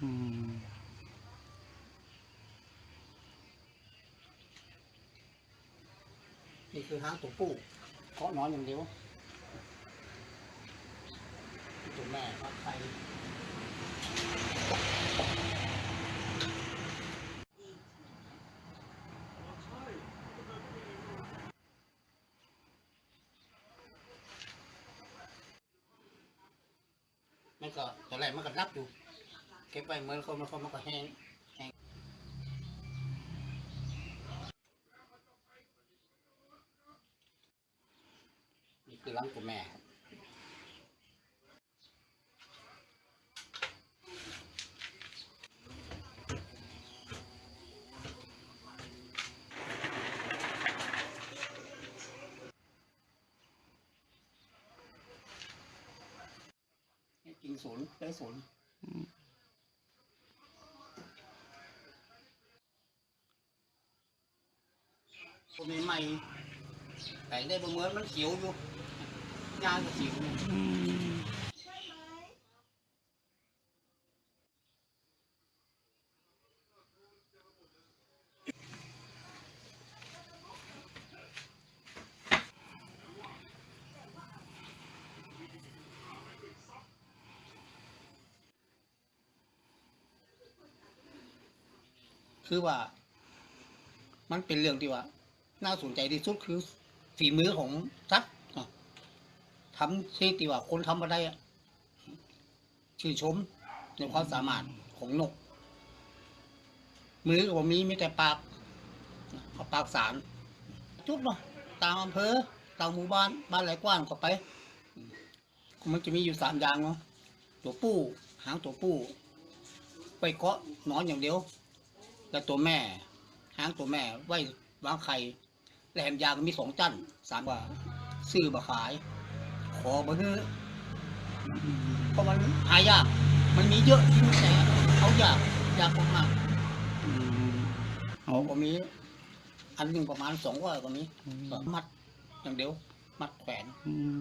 นี่คือห้างตัวผู้เคาะนอนอย่างเดียวตัวแม่ฟักไข่มันก็ตอนแรกมันก็รับอยู่ เก็บไปเหมือนคนมันคนมันก็แห้งแห้งนี่คือรังตัวแม่ครับกินศูนย์ได้ศูนย์ ตัวใหม่ๆแต่งได้บางเหมือนมันเขียวอยู่ยางก็เขียวอยู่อืมคือว่า มันเป็นเรื่องที่ว่า น่าสนใจที่สุดคือฝีมือของทักทำที่ที่ว่าคนทำมาได้ชื่นชมในความสามารถของนก มือก็บ่มีมีแต่ปากเอาปากสารจุดเนาะตามอำเภอตามหมู่บ้านบ้านไหลกว้างก็ไป มันจะมีอยู่สามอย่างเนาะตัวปู้หางตัวปู้ไปเกาะนอนอย่างเดียว แล้วตัวแม่ หางตัวแม่ไว้วางไข่ แหลมยางมีสองจันสามว่าซื้อมาขาย ขอมาเนื้อเพราะมันหายาก มันมีเยอะที่แต่เขาอยากอยากมากอืมๆเอาก็มีอันหนึ่งประมาณสองร้อยก็มีก็มัดอย่างเดียว มัดแขวนอืม